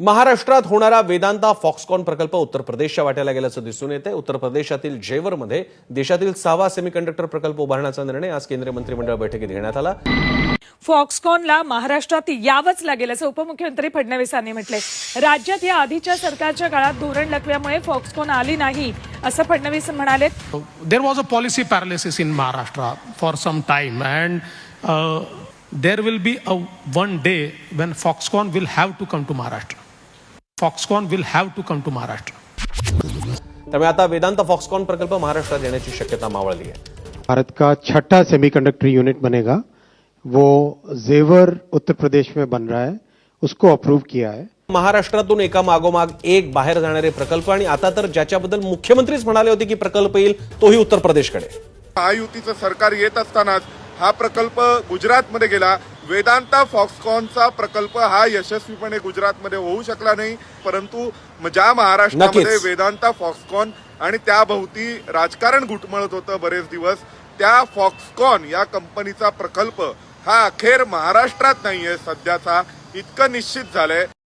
महाराष्ट्रात होणारा वेदांता फॉक्सकॉन प्रकल्प उत्तर प्रदेशच्या वाट्याला गेल्याचं दिसून येते उत्तर प्रदेशातील जेवरमध्ये देशातील सहावा सेमीकंडक्टर प्रकल्प उभारण्याचा निर्णय आज केंद्रीय मंत्रिमंडळ बैठकीत घेण्यात आला. फॉक्सकॉनला महाराष्ट्रात यावंच लागेल असं उपमुख्यमंत्री फडणवीसांनी म्हटलंय. राज्यात या आधीच्या सरकारच्या काळात धोरण लकव्यामुळे फॉक्सकॉन आली नाही असं फडणवीस म्हणाले there was a policy paralysis in Maharashtra for some time, and uh, there will be a one day when Foxconn will have to come to Foxconn will have to come to Maharashtra. त्यामुळे आता Vedanta Foxconn प्रकल्प महाराष्ट्रात येण्याची शक्यता मावळली आहे. भारत का छठा सेमीकंडक्टर यूनिट बनेगा. वो जेवर उत्तर प्रदेश में बन रहा है. उसको अप्रूव किया है. महाराष्ट्रातून एका मागोमाग एक बाहेर जाणारे प्रकल्प आणि आता तर ज्याच्याबद्दल मुख्यमंत्रीच म्हणाले होते की प्रकल्प येईल तोही उत्तर प्रदेशकडे. महायुतीचं सरकार येत असतानाच हा प्रकल्प गुजरातमध्ये गेला. वेदांता फॉक्सकॉनचा प्रकल्प हा यशस्वीपणे गुजरातमध्ये होऊ शकला नाही. परंतु ज्या महाराष्ट्रामध्ये. वेदांता फॉक्सकॉन आणि त्याभोवती राजकारण घुटमळत होतं बरेच दिवस त्या फॉक्सकॉन या कंपनीचा प्रकल्प हा अखेर महाराष्ट्रात नाहीये. सध्याचा इतकं निश्चित झालंय.